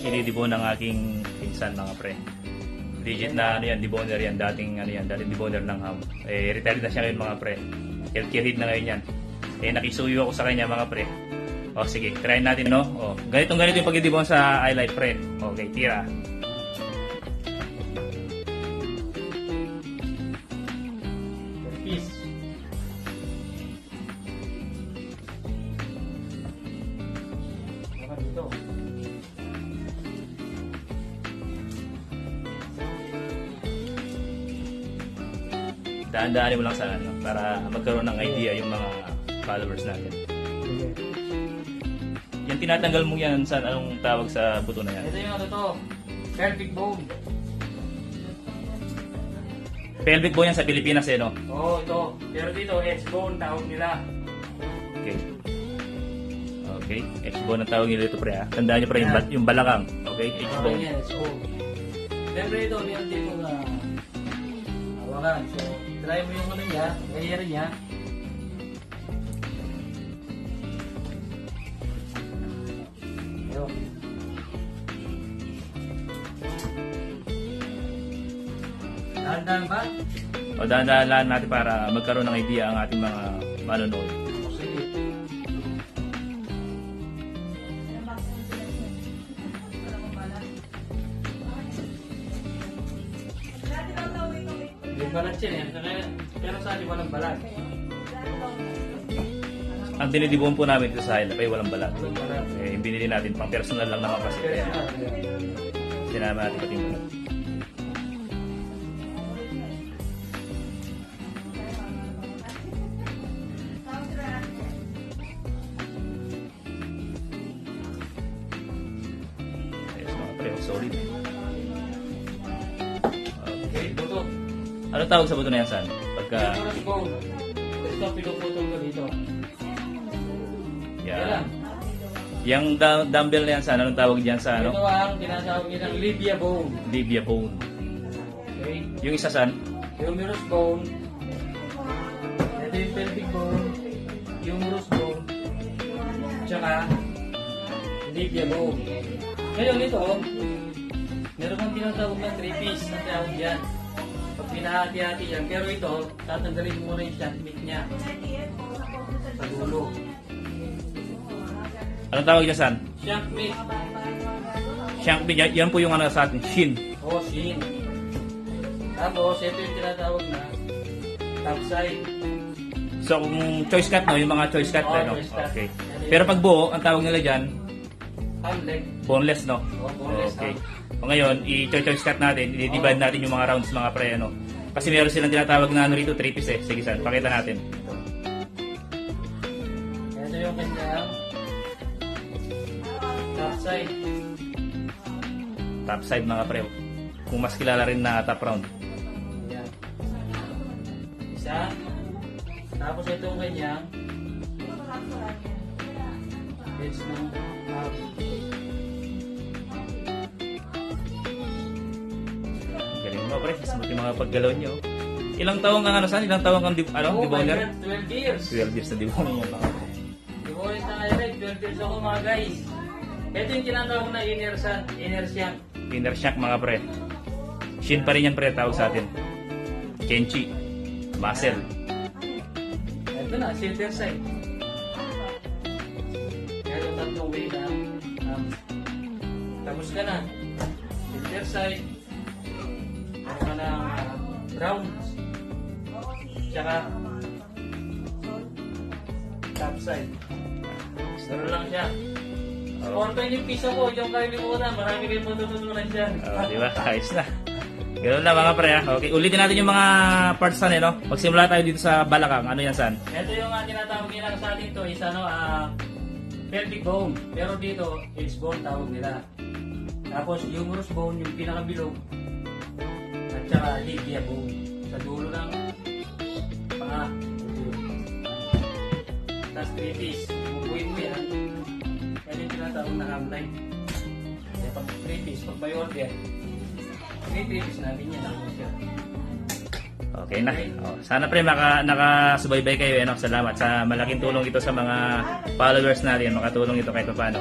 sinidibon ng aking pinsan mga pre. Legit na ano yan, deboner yan, dating ano yan, dating deboner ng ham. Eh, retired na siya ngayon mga pre. Head na ngayon yan. Eh, nakisuyo ako sa kanya mga pre. O sige, try natin no. O, ganitong ganito yung pagdidibon sa highlight pre. Okay, tira. Peace. Dito. Daan-daanin mo lang sa ano, para magkaroon ng idea yung mga followers natin. Yan tinatanggal mo yan sa anong tawag sa buto na yan. Ito yung ano to. Pelvic bone. Pelvic bone yan sa Pilipinas eh no. Oo, ito. Pero dito, edge bone tawag nila. Okay. Okay. H-bone ang tawag nila ito pre ha. Tandaan nyo pre yung, ba- yung balakang. Okay? Okay, H-bone. yan, edge bone. Siyempre ito, meron dito na hawakan. So, try mo yung ano niya, layer niya. Ayun. Dahan-dahan ba? O dahan-dahan natin para magkaroon ng idea ang ating mga manonood. Balat yan eh. Kaya- sa atin walang balat. Ang dinidibon po namin ito sa highlight ay walang balat. Eh, yung binili natin pang personal lang naman kasi. Kaya sinama natin pati balat. Ayos mga pre, solid. Ano tawag sa buto na yan, San? Pagka. Ito, pinuputol ko dito. Yan. Yung dumbbell na yan, San, anong tawag diyan sa Ito ano? ang tinatawag nilang labia bone. Labia bone. Okay? Yung isa, San? Humerus bone. Ito yung pelvic bone. Humerus bone. Tsaka, labia bone. Ngayon ito, meron kang tinatawag na three piece na tawag yan. Pag pinahati-hati yan, pero ito, tatanggalin mo muna yung shank meat niya. Sa dulo. Anong tawag niya, San? Shank meat, yan, yan po yung ano sa atin, shin. O, shin. Tapos, ito yung tinatawag na top side. So, kung choice cut, no? Yung mga choice cut, Oo, eh, no? choice cut. Okay. Pero pag buo, ang tawag nila dyan, Ham leg. Boneless, no? Boneless Okay. ham. O ngayon, i-choice cut natin, i-divide natin yung mga rounds, mga pre, ano? Kasi meron silang tinatawag na ano rito, 3 piece eh. Sige, San, pakita natin. Ito yung kanyang top side. Top side, mga pre. Kung mas kilala rin na top round. Isa. Tapos ito yung kanyang edge ng half. Pre. Smooth yung mga paggalaw nyo. Ilang taong kang ano, San? Ilang taong kang, di- ano, Oh, deboner? God, 12 years. 12 years na deboner na kayo rin. 12 years ako mga guys. Ito yung tinatawag na inner shank. Inner shank. Inner shank, mga pre. Shin pa rin yan, pre, tawag sa atin. Kenchi. Muscle. Ito na, silver side. Meron tatlong way na um, tapos ka na. Silver side. Ka na uh, brown. Tsaka top side. Meron lang siya. Oh. 420 piso ko, yung kayo limutan. Marami kayong matututunan dyan. Oh, di ba? Ayos na. Ganun na mga pre. ah. Okay, ulitin natin yung mga parts san eh, no? Magsimula tayo dito sa balakang. Ano yan, san? Ito yung uh, tinatawag nila sa atin to is ano, ah, pelvic bone. Pero dito, it's bone tawag nila. Tapos humerus bone, yung pinakabilog. At saka labia bone. Sa dulo ng paa. Tapos three piece. Bubuin mo yan. Yan yung tinatawag na ham line. Kaya pag piece, pag may order, may piece namin yan. Okay na. Oh, sana pre maka nakasubaybay kayo eh, no? Salamat sa malaking tulong ito sa mga followers natin. Makatulong ito kahit paano.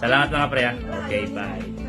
Salamat mga pre. ah. Okay, bye.